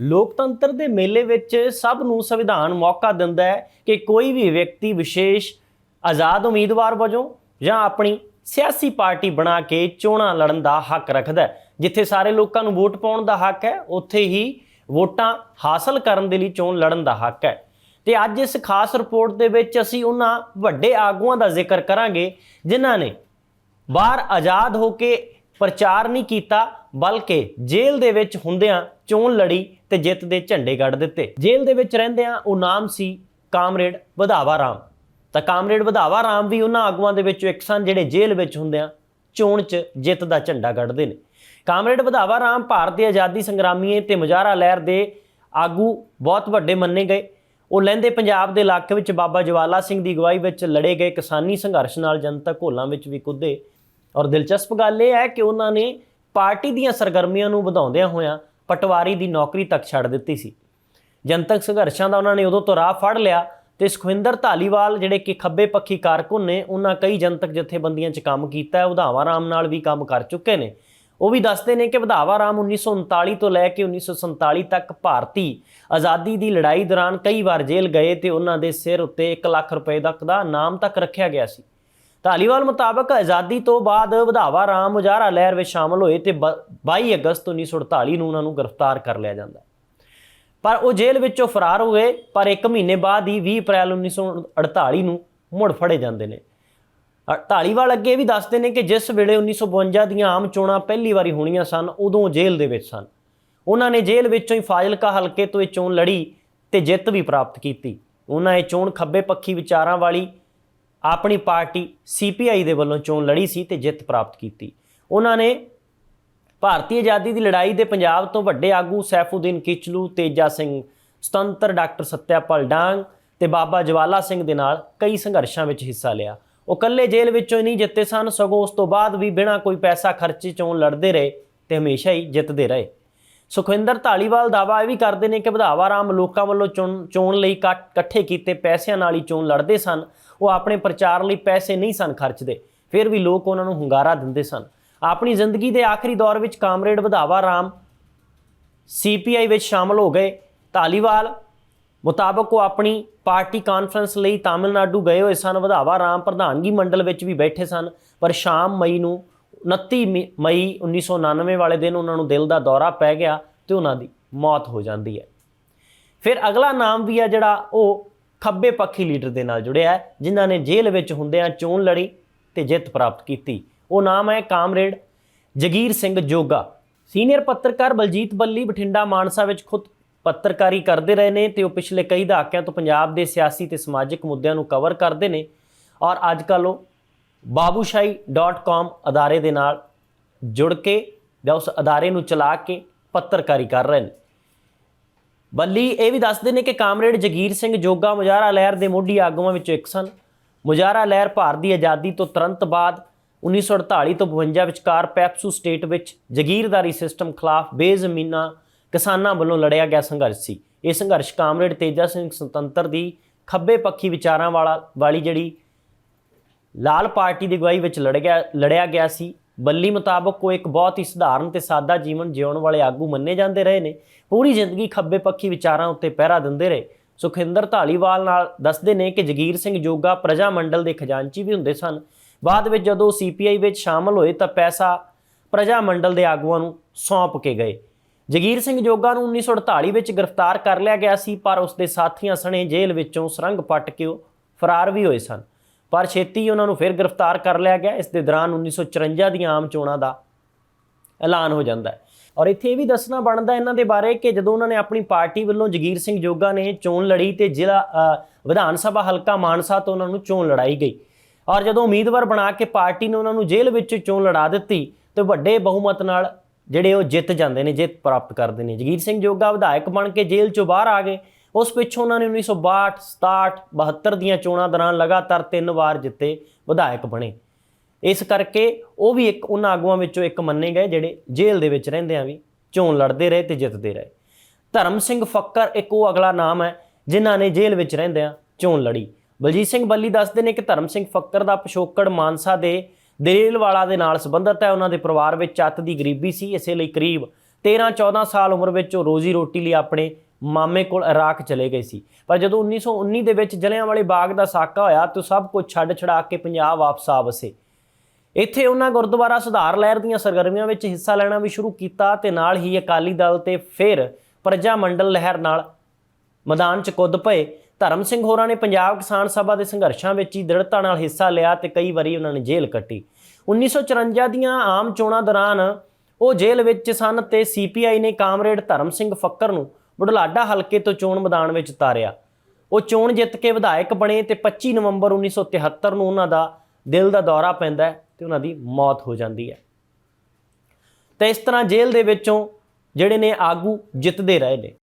ਲੋਕਤੰਤਰ ਦੇ ਮੇਲੇ ਵਿੱਚ ਸਭ ਨੂੰ ਸੰਵਿਧਾਨ ਮੌਕਾ ਦਿੰਦਾ ਹੈ ਕਿ ਕੋਈ ਵੀ ਵਿਅਕਤੀ ਵਿਸ਼ੇਸ਼ ਆਜ਼ਾਦ ਉਮੀਦਵਾਰ ਵਜੋਂ ਜਾਂ ਆਪਣੀ ਸਿਆਸੀ ਪਾਰਟੀ ਬਣਾ ਕੇ ਚੋਣਾਂ ਲੜਨ ਦਾ ਹੱਕ ਰੱਖਦਾ ਹੈ। ਜਿੱਥੇ ਸਾਰੇ ਲੋਕਾਂ ਨੂੰ ਵੋਟ ਪਾਉਣ ਦਾ ਹੱਕ ਹੈ, ਉੱਥੇ ਹੀ ਵੋਟਾਂ ਹਾਸਲ ਕਰਨ ਦੇ ਲਈ ਚੋਣ ਲੜਨ ਦਾ ਹੱਕ ਹੈ। ਤੇ ਅੱਜ ਇਸ ਖਾਸ ਰਿਪੋਰਟ ਦੇ ਵਿੱਚ ਅਸੀਂ ਉਹਨਾਂ ਵੱਡੇ ਆਗੂਆਂ ਦਾ ਜ਼ਿਕਰ ਕਰਾਂਗੇ, ਜਿਨ੍ਹਾਂ ਨੇ ਬਾਹਰ ਆਜ਼ਾਦ ਹੋ ਕੇ ਪ੍ਰਚਾਰ ਨਹੀਂ ਕੀਤਾ, ਬਲਕਿ ਜੇਲ੍ਹ ਦੇ ਵਿੱਚ ਹੁੰਦਿਆਂ ਚੋਣ ਲੜੀ ਤੇ ਜਿੱਤ ਦੇ ਝੰਡੇ ਗੱਡ ਦਿੱਤੇ। ਜੇਲ੍ਹ ਦੇ ਵਿੱਚ ਰਹਿੰਦਿਆਂ ਉਹ ਨਾਮ ਸੀ ਕਾਮਰੇਡ ਵਧਾਵਾ ਰਾਮ। ਤਾਂ ਕਾਮਰੇਡ ਵਧਾਵਾ ਰਾਮ ਵੀ ਉਹਨਾਂ ਆਗੂਆਂ ਦੇ ਵਿੱਚੋਂ ਇੱਕ ਸਨ ਜਿਹੜੇ ਜੇਲ੍ਹ ਵਿੱਚ ਹੁੰਦਿਆਂ ਚੋਣ 'ਚ ਜਿੱਤ ਦਾ ਝੰਡਾ ਗੱਡਦੇ ਨੇ। ਕਾਮਰੇਡ ਵਧਾਵਾ ਰਾਮ ਭਾਰਤ ਦੇ ਆਜ਼ਾਦੀ ਸੰਗਰਾਮੀਏ ਤੇ ਮੁਜ਼ਾਹਰਾ ਲਹਿਰ ਦੇ ਆਗੂ ਬਹੁਤ ਵੱਡੇ ਮੰਨੇ ਗਏ। ਉਹ ਲਹਿੰਦੇ ਪੰਜਾਬ ਦੇ ਇਲਾਕੇ ਵਿੱਚ ਬਾਬਾ ਜਵਾਲਾ ਸਿੰਘ ਦੀ ਅਗਵਾਈ ਵਿੱਚ ਲੜੇ ਗਏ ਕਿਸਾਨੀ ਸੰਘਰਸ਼ ਨਾਲ ਜਨਤਕ ਹੋਲਾਂ ਵਿੱਚ ਵੀ ਕੁੱਦੇ ਔਰ ਦਿਲਚਸਪ ਗੱਲ ਇਹ ਹੈ ਕਿ ਉਹਨਾਂ ਨੇ ਪਾਰਟੀ ਦੀਆਂ ਸਰਗਰਮੀਆਂ ਨੂੰ ਵਧਾਉਂਦਿਆਂ ਹੋਇਆਂ ਪਟਵਾਰੀ ਦੀ ਨੌਕਰੀ ਤੱਕ ਛੱਡ ਦਿੱਤੀ ਸੀ। ਜਨਤਕ ਸੰਘਰਸ਼ਾਂ ਦਾ ਉਹਨਾਂ ਨੇ ਉਦੋਂ ਤੋਂ ਰਾਹ ਫੜ ਲਿਆ ਤੇ ਸੁਖਵਿੰਦਰ ਧਾਲੀਵਾਲ ਜਿਹੜੇ ਕਿ ਖੱਬੇ ਪੱਖੀ ਕਾਰਕੁਨ ਨੇ, ਉਹਨਾਂ ਕਈ ਜਨਤਕ ਜਥੇਬੰਦੀਆਂ 'ਚ ਕੰਮ ਕੀਤਾ ਹੈ ਵਧਾਵਾ ਰਾਮ ਨਾਲ ਵੀ ਕੰਮ ਕਰ ਚੁੱਕੇ ਨੇ। ਉਹ ਵੀ ਦੱਸਦੇ ਨੇ ਕਿ ਵਧਾਵਾ ਰਾਮ 1939 ਤੋਂ ਲੈ ਕੇ 1947 ਤੱਕ ਭਾਰਤੀ ਆਜ਼ਾਦੀ ਦੀ ਲੜਾਈ ਦੌਰਾਨ ਕਈ ਵਾਰ ਜੇਲ੍ਹ ਗਏ ਤੇ ਉਹਨਾਂ ਦੇ ਸਿਰ ਉੱਤੇ 1 ਲੱਖ ਰੁਪਏ ਤੱਕ ਦਾ ਨਾਮ ਤੱਕ ਰੱਖਿਆ ਗਿਆ ਸੀ। ਧਾਲੀਵਾਲ ਮੁਤਾਬਕ ਆਜ਼ਾਦੀ ਤੋਂ ਬਾਅਦ ਵਧਾਵਾ ਰਾਮ ਮੁਜ਼ਾਹਰਾ ਲਹਿਰ ਵਿੱਚ ਸ਼ਾਮਲ ਹੋਏ ਤੇ ਬ- 22 ਅਗਸਤ 1948 ਨੂੰ ਉਹਨਾਂ ਨੂੰ ਗ੍ਰਿਫਤਾਰ ਕਰ ਲਿਆ ਜਾਂਦਾ ਪਰ ਉਹ ਜੇਲ੍ਹ ਵਿੱਚੋਂ ਫਰਾਰ ਹੋ ਗਏ, ਪਰ 1 ਮਹੀਨੇ ਬਾਅਦ ਹੀ 20 ਅਪ੍ਰੈਲ 1948 ਨੂੰ ਮੁੜ ਫੜੇ ਜਾਂਦੇ ਨੇ। ਅ- ਧਾਲੀਵਾਲ ਅੱਗੇ ਇਹ ਵੀ ਦੱਸਦੇ ਨੇ ਕਿ ਜਿਸ ਵੇਲੇ 1952 ਦੀਆਂ ਆਮ ਚੋਣਾਂ ਪਹਿਲੀ ਵਾਰੀ ਹੋਣੀਆਂ ਸਨ, ਉਦੋਂ ਜੇਲ੍ਹ ਦੇ ਵਿੱਚ ਸਨ। ਉਹਨਾਂ ਨੇ ਜੇਲ੍ਹ ਵਿੱਚੋਂ ਹੀ ਫਾਜ਼ਿਲਕਾ ਹਲਕੇ ਤੋਂ ਇਹ ਚੋਣ ਲੜੀ ਤੇ ਜਿੱਤ ਵੀ ਪ੍ਰਾਪਤ ਕੀਤੀ। ਉਹਨਾਂ ਇਹ ਚੋਣ ਖੱਬੇ ਪੱਖੀ ਵਿਚਾਰਾਂ ਵਾਲੀ ਆਪਣੀ ਪਾਰਟੀ ਸੀਪੀਆਈ ਦੇ ਵੱਲੋਂ ਚੋਣ ਲੜੀ ਸੀ ਤੇ ਜਿੱਤ ਪ੍ਰਾਪਤ ਕੀਤੀ। ਉਹਨਾਂ ਨੇ ਭਾਰਤੀ ਆਜ਼ਾਦੀ ਦੀ ਲੜਾਈ ਦੇ ਪੰਜਾਬ ਤੋਂ ਵੱਡੇ ਆਗੂ ਸੈਫੂਦੀਨ ਕਿਚਲੂ, ਤੇਜਾ ਸਿੰਘ ਸੁਤੰਤਰ, ਡਾਕਟਰ ਸਤਿਆਪਾਲ ਡਾਂਗ ਤੇ ਬਾਬਾ ਜਵਾਲਾ ਸਿੰਘ ਦੇ ਨਾਲ ਕਈ ਸੰਘਰਸ਼ਾਂ ਵਿੱਚ ਹਿੱਸਾ ਲਿਆ। ਉਹ ਇਕੱਲੇ ਜੇਲ੍ਹ ਵਿੱਚੋਂ ਹੀ ਨਹੀਂ ਜਿੱਤੇ ਸਨ, ਸਗੋਂ ਉਸ ਤੋਂ ਬਾਅਦ ਵੀ ਬਿਨਾਂ ਕੋਈ ਪੈਸਾ ਖਰਚੇ ਚੋਣ ਲੜਦੇ ਰਹੇ ਤੇ ਹਮੇਸ਼ਾ ਹੀ ਜਿੱਤਦੇ ਰਹੇ। ਸੁਖਵਿੰਦਰ ਧਾਲੀਵਾਲ ਦਾਅਵਾ ਇਹ ਵੀ ਕਰਦੇ ਨੇ ਕਿ ਵਧਾਵਾ ਰਾਮ ਲੋਕਾਂ ਵੱਲੋਂ ਚੋਣ ਚੋਣ ਲਈ ਕੱਟ- ਇਕੱਠੇ ਕੀਤੇ ਪੈਸਿਆਂ ਨਾਲ ਹੀ ਚੋਣ ਲੜਦੇ ਸਨ ਉਹ ਆਪਣੇ ਪ੍ਰਚਾਰ ਲਈ ਪੈਸੇ ਨਹੀਂ ਸਨ ਖਰਚਦੇ, ਫਿਰ ਵੀ ਲੋਕ ਉਹਨਾਂ ਨੂੰ ਹੁੰਗਾਰਾ ਦਿੰਦੇ ਸਨ। ਆਪਣੀ ਜ਼ਿੰਦਗੀ ਦੇ ਆਖਰੀ ਦੌਰ ਵਿੱਚ ਕਾਮਰੇਡ ਵਧਾਵਾ ਰਾਮ ਸੀਪੀਆਈ ਵਿੱਚ ਸ਼ਾਮਲ ਹੋ ਗਏ। ਧਾਲੀਵਾਲ ਮੁਤਾਬਕ ਉਹ ਆਪਣੀ ਪਾਰਟੀ ਕਾਨਫਰੰਸ ਲਈ ਤਾਮਿਲਨਾਡੂ ਗਏ ਹੋਏ ਸਨ। ਵਧਾਵਾ ਰਾਮ ਪ੍ਰਧਾਨਗੀ ਮੰਡਲ ਵਿੱਚ ਵੀ ਬੈਠੇ ਸਨ, ਪਰ ਸ਼ਾਮ ਮਈ ਨੂੰ 29 ਮਈ- ਮਈ 1999 ਵਾਲੇ ਦਿਨ ਉਹਨਾਂ ਨੂੰ ਦਿਲ ਦਾ ਦੌਰਾ ਪੈ ਗਿਆ ਤੇ ਉਹਨਾਂ ਦੀ ਮੌਤ ਹੋ ਜਾਂਦੀ ਹੈ। ਫਿਰ ਅਗਲਾ ਨਾਮ ਵੀ ਹੈ ਜਿਹੜਾ ਉਹ ਖੱਬੇ ਪੱਖੀ ਲੀਡਰ ਦੇ ਨਾਲ ਜੁੜਿਆ ਹੈ, ਜਿਨ੍ਹਾਂ ਨੇ ਜੇਲ੍ਹ ਵਿੱਚ ਹੁੰਦਿਆਂ ਚੋਣ ਲੜੀ ਤੇ ਜਿੱਤ ਪ੍ਰਾਪਤ ਕੀਤੀ। ਉਹ ਨਾਮ ਹੈ ਕਾਮਰੇਡ ਜਗੀਰ ਸਿੰਘ ਜੋਗਾ। ਸੀਨੀਅਰ ਪੱਤਰਕਾਰ ਬਲਜੀਤ ਬੱਲੀ ਬਠਿੰਡਾ ਮਾਨਸਾ ਵਿੱਚ ਖੁਦ ਪੱਤਰਕਾਰੀ ਕਰਦੇ ਰਹੇ ਨੇ ਤੇ ਉਹ ਪਿਛਲੇ ਕਈ ਦਹਾਕਿਆਂ ਤੋਂ ਪੰਜਾਬ ਦੇ ਸਿਆਸੀ ਤੇ ਸਮਾਜਿਕ ਮੁੱਦਿਆਂ ਨੂੰ ਕਵਰ ਕਰਦੇ ਨੇ ਔਰ ਅੱਜ ਕੱਲ੍ਹ ਉਹ babushai.com ਅਦਾਰੇ ਦੇ ਨਾਲ ਜੁੜ ਕੇ ਜਾਂ ਉਸ ਅਦਾਰੇ ਨੂੰ ਚਲਾ ਕੇ ਪੱਤਰਕਾਰੀ ਕਰ ਰਹੇ ਨੇ। ਬੱਲੀ, ਇਹ ਵੀ ਦੱਸਦੇ ਨੇ ਕਿ ਕਾਮਰੇਡ ਜਗੀਰ ਸਿੰਘ ਜੋਗਾ ਮੁਜ਼ਾਹਰਾ ਲਹਿਰ ਦੇ ਮੋਢੀ ਆਗੂਆਂ ਵਿੱਚੋਂ ਇੱਕ ਸਨ। ਮੁਜ਼ਾਹਰਾ ਲਹਿਰ ਭਾਰਤ ਦੀ ਆਜ਼ਾਦੀ ਤੋਂ ਤੁਰੰਤ ਬਾਅਦ 1948 ਤੋਂ 52 ਵਿਚਕਾਰ ਪੈਪਸੂ ਸਟੇਟ ਵਿੱਚ ਜਗੀਰਦਾਰੀ ਸਿਸਟਮ ਖਿਲਾਫ ਬੇਜ਼ਮੀਨਾ ਕਿਸਾਨਾਂ ਵੱਲੋਂ ਲੜਿਆ ਗਿਆ ਸੰਘਰਸ਼ ਸੀ। ਇਹ ਸੰਘਰਸ਼ ਕਾਮਰੇਡ ਤੇਜਾ ਸਿੰਘ ਸੁਤੰਤਰ ਦੀ ਖੱਬੇ ਪੱਖੀ ਵਿਚਾਰਾਂ ਵਾਲਾ ਵਾਲੀ ਜਿਹੜੀ ਲਾਲ ਪਾਰਟੀ ਦੀ ਅਗਵਾਈ ਵਿੱਚ ਲੜ ਗਿਆ ਲੜਿਆ ਗਿਆ ਸੀ। ਬੱਲੀ ਮੁਤਾਬਕ ਉਹ ਇੱਕ ਬਹੁਤ ਹੀ ਸਧਾਰਨ ਤੇ ਸਾਦਾ ਜੀਵਨ ਜਿਉਣ ਵਾਲੇ ਆਗੂ ਮੰਨੇ ਜਾਂਦੇ ਰਹੇ ਨੇ। ਪੂਰੀ ਜ਼ਿੰਦਗੀ ਖੱਬੇ ਪੱਖੀ ਵਿਚਾਰਾਂ ਉੱਤੇ ਪਹਿਰਾ ਦਿੰਦੇ ਰਹੇ। ਸੁਖਿੰਦਰ ਢਾਲੀਵਾਲ ਨਾਲ ਦੱਸਦੇ ਨੇ ਕਿ ਜਗੀਰ ਸਿੰਘ ਜੋਗਾ ਪ੍ਰਜਾ ਮੰਡਲ ਦੇ ਖਜ਼ਾਨਚੀ ਵੀ ਹੁੰਦੇ ਸਨ। ਬਾਅਦ ਵਿੱਚ ਜਦੋਂ ਸੀਪੀਆਈ ਵਿੱਚ ਸ਼ਾਮਲ ਹੋਏ ਤਾਂ ਪੈਸਾ ਪ੍ਰਜਾ ਮੰਡਲ ਦੇ ਆਗੂਆਂ ਨੂੰ ਸੌਂਪ ਕੇ ਗਏ। ਜਗੀਰ ਸਿੰਘ ਜੋਗਾ ਨੂੰ 1948 ਵਿੱਚ ਗ੍ਰਿਫਤਾਰ ਕਰ ਲਿਆ ਗਿਆ ਸੀ, ਪਰ ਉਸ ਦੇ ਸਾਥੀਆਂ ਸਣੇ ਜੇਲ੍ਹ ਵਿੱਚੋਂ ਸੁਰੰਗ ਪੱਟ ਕੇ ਉਹ ਫਰਾਰ ਵੀ ਹੋਏ ਸਨ। ਪਰ ਛੇਤੀ ਉਹਨਾਂ ਨੂੰ ਫਿਰ ਗ੍ਰਿਫਤਾਰ ਕਰ ਲਿਆ ਗਿਆ। ਇਸ ਦੇ ਦੌਰਾਨ 1954 ਦੀਆਂ ਆਮ ਚੋਣਾਂ ਦਾ ਐਲਾਨ ਹੋ ਜਾਂਦਾ ਹੈ। ਔਰ ਇੱਥੇ ਇਹ ਵੀ ਦੱਸਣਾ ਬਣਦਾ ਇਹਨਾਂ ਦੇ ਬਾਰੇ ਕਿ ਜਦੋਂ ਉਹਨਾਂ ਨੇ ਆਪਣੀ ਪਾਰਟੀ ਵੱਲੋਂ ਜਗੀਰ ਸਿੰਘ ਜੋਗਾ ਨੇ ਚੋਣ ਲੜੀ ਤੇ ਜ਼ਿਲ੍ਹਾ ਵਿਧਾਨ ਸਭਾ ਹਲਕਾ ਮਾਨਸਾ ਤੋਂ ਉਹਨਾਂ ਨੂੰ ਚੋਣ ਲੜਾਈ ਗਈ। ਔਰ ਜਦੋਂ ਉਮੀਦਵਾਰ ਬਣਾ ਕੇ ਪਾਰਟੀ ਨੇ ਉਹਨਾਂ ਨੂੰ ਜੇਲ੍ਹ ਵਿੱਚ ਚੋਣ ਲੜਾ ਦਿੱਤੀ, ਤੇ ਵੱਡੇ ਬਹੁਮਤ ਨਾਲ ਜਿਹੜੇ ਉਹ ਜਿੱਤ ਜਾਂਦੇ ਨੇ, ਜਿੱਤ ਪ੍ਰਾਪਤ ਕਰਦੇ ਨੇ। ਜਗੀਰ ਸਿੰਘ ਜੋਗਾ ਵਿਧਾਇਕ ਬਣ ਕੇ ਜੇਲ੍ਹ ਚੋਂ ਬਾਹਰ ਆ ਗਏ। ਉਸ ਪਿੱਛੋਂ ਉਹਨਾਂ ਨੇ 1962 67 72 ਦੀਆਂ ਚੋਣਾਂ ਦੌਰਾਨ ਲਗਾਤਾਰ ਤਿੰਨ ਵਾਰ ਜਿੱਤੇ ਵਿਧਾਇਕ ਬਣੇ। ਇਸ ਕਰਕੇ ਉਹ ਵੀ ਇੱਕ ਉਹਨਾਂ ਆਗੂਆਂ ਵਿੱਚੋਂ ਇੱਕ ਮੰਨੇ ਗਏ, ਜਿਹੜੇ ਜੇਲ੍ਹ ਦੇ ਵਿੱਚ ਰਹਿੰਦਿਆਂ ਵੀ ਚੋਣ ਲੜਦੇ ਰਹੇ ਤੇ ਜਿੱਤਦੇ ਰਹੇ। ਧਰਮ ਸਿੰਘ ਫੱਕਰ ਇੱਕ ਉਹ ਅਗਲਾ ਨਾਮ ਹੈ, ਜਿਨ੍ਹਾਂ ਨੇ ਜੇਲ੍ਹ ਵਿੱਚ ਰਹਿੰਦਿਆਂ ਚੋਣ ਲੜੀ। ਬਲਜੀਤ ਸਿੰਘ ਬੱਲੀ ਦੱਸਦੇ ਨੇ ਕਿ ਧਰਮ ਸਿੰਘ ਫੱਕਰ ਦਾ ਪਿਛੋਕੜ ਮਾਨਸਾ ਦੇ ਦਰੇਲਵਾਲਾ ਦੇ ਨਾਲ ਸੰਬੰਧਿਤ ਹੈ। ਉਹਨਾਂ ਦੇ ਪਰਿਵਾਰ ਵਿੱਚ ਚੱਤ ਦੀ ਗਰੀਬੀ ਸੀ। ਇਸੇ ਲਈ ਕਰੀਬ 13 14 ਸਾਲ ਉਮਰ ਵਿੱਚ ਉਹ ਰੋਜ਼ੀ ਰੋਟੀ ਲਈ ਆਪਣੇ ਮਾਮੇ ਕੋਲ ਇਰਾਕ ਚਲੇ ਗਏ ਸੀ। ਪਰ ਜਦੋਂ 1919 ਦੇ ਵਿੱਚ ਜਲਿਆਂਵਾਲੇ ਬਾਗ ਦਾ ਸਾਕਾ ਹੋਇਆ ਤਾਂ ਸਭ ਕੁਝ ਛੱਡ ਛੜਾ ਕੇ ਪੰਜਾਬ ਵਾਪਸ ਆ ਵਸੇ। ਇੱਥੇ ਉਹਨਾਂ ਗੁਰਦੁਆਰਾ ਸੁਧਾਰ ਲਹਿਰ ਦੀਆਂ ਸਰਗਰਮੀਆਂ ਵਿੱਚ ਹਿੱਸਾ ਲੈਣਾ ਵੀ ਸ਼ੁਰੂ ਕੀਤਾ ਤੇ ਨਾਲ ਹੀ ਅਕਾਲੀ ਦਲ ਤੇ ਫਿਰ ਪ੍ਰਜਾ ਮੰਡਲ ਲਹਿਰ ਨਾਲ ਮੈਦਾਨ 'ਚ ਕੁੱਦ ਪਏ। ਧਰਮ ਸਿੰਘ ਹੋਰਾਂ ਨੇ ਪੰਜਾਬ ਕਿਸਾਨ ਸਭਾ ਦੇ ਸੰਘਰਸ਼ਾਂ ਵਿੱਚ ਹੀ ਦ੍ਰਿੜਤਾ ਨਾਲ ਹਿੱਸਾ ਲਿਆ ਤੇ ਕਈ ਵਾਰੀ ਉਹਨਾਂ ਨੇ ਜੇਲ੍ਹ ਕੱਟੀ। 1954 ਦੀਆਂ ਆਮ ਚੋਣਾਂ ਦੌਰਾਨ ਉਹ ਜੇਲ੍ਹ ਵਿੱਚ ਸਨ ਤੇ ਸੀਪੀਆਈ ਨੇ ਕਾਮਰੇਡ ਧਰਮ ਸਿੰਘ ਫੱਕਰ ਨੂੰ ਬੁਢਲਾਡਾ ਹਲਕੇ ਤੋਂ ਚੋਣ ਮੈਦਾਨ ਵਿੱਚ ਉਤਾਰਿਆ। ਉਹ ਚੋਣ ਜਿੱਤ ਕੇ ਵਿਧਾਇਕ ਬਣੇ ਤੇ 25 ਨਵੰਬਰ 1973 ਨੂੰ ਉਹਨਾਂ ਦਾ ਦਿਲ ਦਾ ਦੌਰਾ ਪੈਂਦਾ ਹੈ ਤੇ ਉਹਨਾਂ ਦੀ ਮੌਤ ਹੋ ਜਾਂਦੀ ਹੈ। ਤੇ ਇਸ ਤਰ੍ਹਾਂ ਜੇਲ੍ਹ ਦੇ ਵਿੱਚੋਂ ਜਿਹੜੇ ਨੇ ਆਗੂ ਜਿੱਤਦੇ ਰਹੇ ਨੇ।